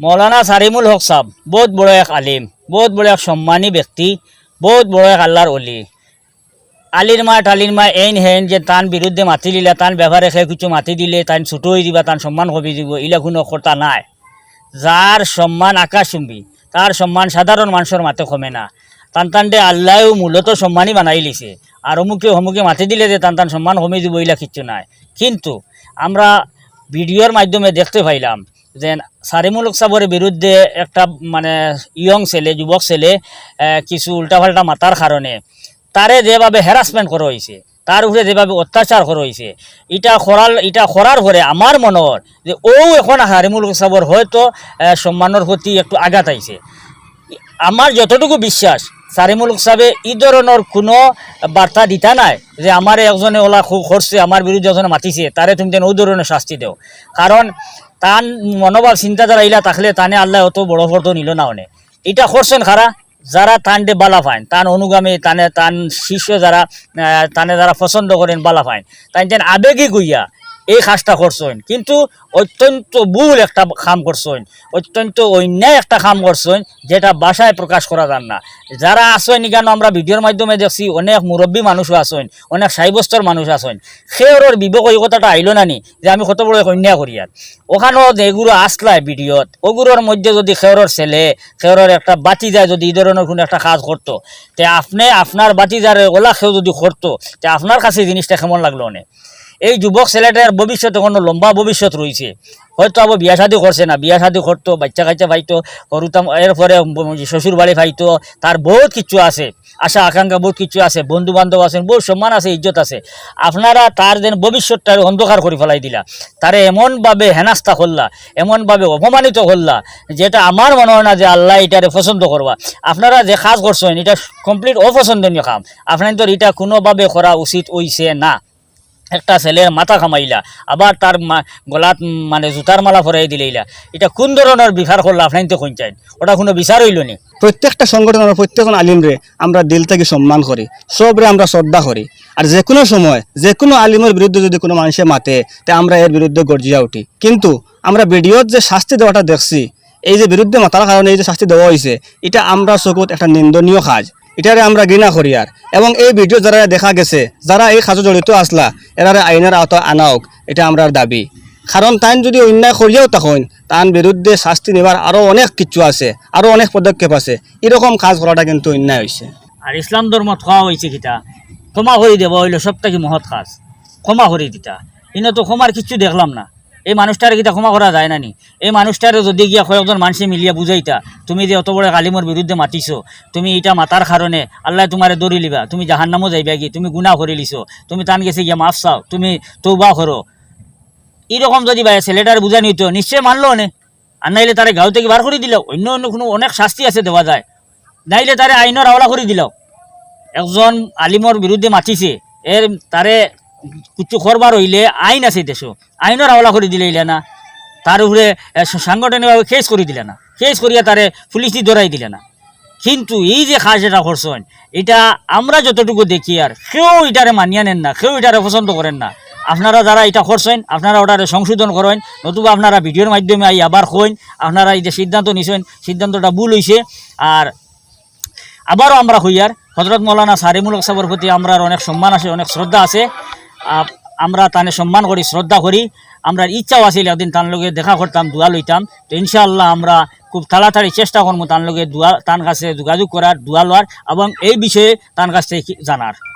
মৌলানা সারিমুল হক সাহ বহুত বড় এক আলিম, বহুত বড় এক সম্মানী ব্যক্তি, বহুত বড় এক আল্লাহর অলি আলির মা টালির মা এইন হেন যে তান বিরুদ্ধে মাতি দিলে, তান ব্যবহারে সে কিছু মাতি দিলে তান ছুটো হয়ে দিবা তান সম্মান কবি দিব, ইলা কোনো কথা নাই। যার সম্মান আকাশচুম্বী তার সম্মান সাধারণ মানুষের মাতে কমে না। তান তানটে আল্লাহও মূলত সম্মানই বানাই লিছে আর অমুকে অমুকে মাতি দিলে যে তান তান সম্মান কমে দিব, ইলা কিচ্ছু নাই। কিন্তু, আমরা ভিডিওর মাধ্যমে দেখতে পাইলাম যে সারিমুলক সাবরের বিরুদ্ধে একটা মানে ইয়ং ছেলে, যুবক ছেলে কিছু উল্টাপাল্টা মাতার কারণে তারে যেভাবে হ্যারাসমেন্ট করা হয়েছে, তার উপরে যেভাবে অত্যাচার করা হয়েছে, এটা করার এটা করার পরে আমার মনে হয় যে ও এখন হারিমুল সাবর হয়তো সম্মানের প্রতি একটু আঘাত আইছে। আমার যতটুকু বিশ্বাস সারিমুল সাহেবে এই ধরনের কোনো বার্তা দিতা নাই যে আমার একজনে ওলা খুব করছে আমার বিরুদ্ধে একজনে মাতিছে তারে তুমি ওই ধরনের শাস্তি দেও কারণ তান মনোভাব চিন্তাধারা ইলা থাকলে তানে আল্লাহ অত বড় ফর্দ নিল না অনে। এটা করছেন খারা যারা তানটে বালা পাইন তান অনুগামী, তানে তান শিষ্য যারা তানে যারা পছন্দ করেন বালা পাইন তাই আবেগী গইয়া এই কাজটা করছেন। কিন্তু অত্যন্ত ভুল একটা কাম করছেন। অত্যন্ত অন্যায় একটা কাম করছেন, যেটা ভাষায় প্রকাশ করা যান না। যারা আসেন কেন আমরা ভিডিওর মাধ্যমে দেখছি, অনেক মুরব্বী মানুষও আসেন অনেক সাইবস্তর মানুষ আসেন সেওর বিবেক এই কথাটা আইল না নি, যে আমি কত বড় অন্যায় করি আর ওখানেও যেগুলো আসলায় ভিডিওত ওগুলোর মধ্যে যদি খেওরের ছেলে খেওরের একটা বাতি যায় যদি এই ধরনের কোনো একটা কাজ করতো তে আপনি আপনার বাতি যারে ওলা খেও যদি করতো তে আপনার কাছে জিনিসটা কেমন লাগল অনেক এই যুবক ছেলেটার ভবিষ্যতে কোনো লম্বা ভবিষ্যৎ রয়েছে। হয়তো আবার বিয়া শাদি করছে না, বিয়া শাদি করতো, বাচ্চা কাচ্চা পাইতো করতাম, এরপরে শ্বশুর বাড়ি পাইতো তার বহুত কিছু আছে, আশা, আকাঙ্ক্ষা বহুত কিছু আছে বন্ধু বান্ধব আছেন, বহুত সম্মান আছে, ইজ্জত আছে। আপনারা তার যেন ভবিষ্যৎটার অন্ধকার করে ফেলাই দিলা, তারে এমনভাবে হেনাস্তা করলা, এমনভাবে অপমানিত করলা, যেটা আমার মনে হয় না যে আল্লাহ এটারে পছন্দ করবা। আপনারা যে কাজ করছেন, এটা কমপ্লিট অপছন্দনীয় কাম। আপনাদের এটা কোনোভাবে করা উচিত হইছে না। একটা ছেলের মাথা খামাইলা আবার তার গলাত মানে জুতার মালা ফরাই দিলেইলা। এটা কোন ধরনের বিচার করলা আপনার তো কোন ওটা কোনো বিচার হইল নি? প্রত্যেকটা সংগঠনের প্রত্যেকজন আলিমরে আমরা দিল থেকে সম্মান করি সবরে আমরা শ্রদ্ধা করি। আর যে কোনো সময়, যে কোনো আলিমের বিরুদ্ধে যদি কোনো মানুষে মাতে, তে আমরা এর বিরুদ্ধে গর্জিয়া উঠি। কিন্তু আমরা ভিডিওত যে শাস্তি দেওয়াটা দেখছি, এই যে বিরুদ্ধে মাতার কারণে এই যে শাস্তি দেওয়া হয়েছে এটা আমরা চকুত একটা নিন্দনীয় কাজ এটারে আমরা ঘৃণা করি আর। এবং এই ভিডিও যারা দেখা গেছে, যারা এই কাজে জড়িত আসলা এরারে আইনের আওতা আনা হোক, এটা আমরার দাবি। কারণ তাইন যদি অন্যায় করিয়াও তখন তার বিরুদ্ধে শাস্তি নেবার আরও অনেক কিছু আছে আরও অনেক পদক্ষেপ আছে। এরকম কাজ করাটা কিন্তু অন্যায় হয়েছে আর ইসলাম ধর্মত খাওয়া হয়েছে কিতা, ক্ষমা করে দেওয়া হইল সব থেকে মহৎ কাজ। ক্ষমা করে দিতা। ইনো তো ক্ষমার কিচ্ছু দেখলাম না। এই মানুষটারে কিতা ক্ষমা করা যায় না নি এই মানুষটারে যদি গিয়া কয়েকজন মানুষে মিলিয়া বুঝাইতা, তুমি যে অত বড় কালিমর বিরুদ্ধে মাতিছো, তুমি এটা মাতার কারণে আল্লাহ তোমারে দৌড়ি লিবা, তুমি জাহান্নামও যাইবা কি তুমি গুণা করে লিছো, তুমি তান গেছে গিয়া মাফ চাও, তুমি তৌবা করো। এরকম যদি ভাই ছেলেটার বুঝা নিত, নিশ্চয় মানলো নে। আর নাইলে তারে গাঁও থেকে বার করে দিল, অন্য অন্য কোনো অনেক শাস্তি আছে দেওয়া যায়। নাইলে তারে আইনের আওলা করে দিল। একজন আলিমর বিরুদ্ধে মাতিছে, এর তারে কিছু করবার হইলে আইন আছে দেশ আইনের আওলা করে দিলে না। তার উপরে সাংগঠনিকভাবে কেস করে দিলে না। কেস করিয়া তারে পুলিশ দিয়ে ধরাই দিলে না। কিন্তু এই যে কাজ এটা করছেন এটা আমরা যতটুকু দেখি আর, কেউ এটারে মানিয়া নেন না, কেউ এটারে পছন্দ করেন না। আপনারা যারা এটা করছেন আপনারা ওটারে সংশোধন করেন নতুবা আপনারা ভিডিওর মাধ্যমে আই আবার কইন আপনারা এই যে সিদ্ধান্ত নিছেন সিদ্ধান্তটা ভুল হইছে আর আবারও আমরা হইয়ার হজরত মৌলানা সারিমুল সাহেবের প্রতি আমরা অনেক সম্মান আছে, অনেক শ্রদ্ধা আছে। আমরা তানে সম্মান করি, শ্রদ্ধা করি। আমরা ইচ্ছাও আসিল একদিন তার লগে দেখা করতাম, দোয়া লইতাম। তো ইনশাআল্লাহ আমরা খুব তাড়াতাড়ি চেষ্টা করব তার লগে দোয়া তার কাছে যোগাযোগ করার, দোয়া লওয়ার এবং এই বিষয়ে তার কাছ থেকে জানার।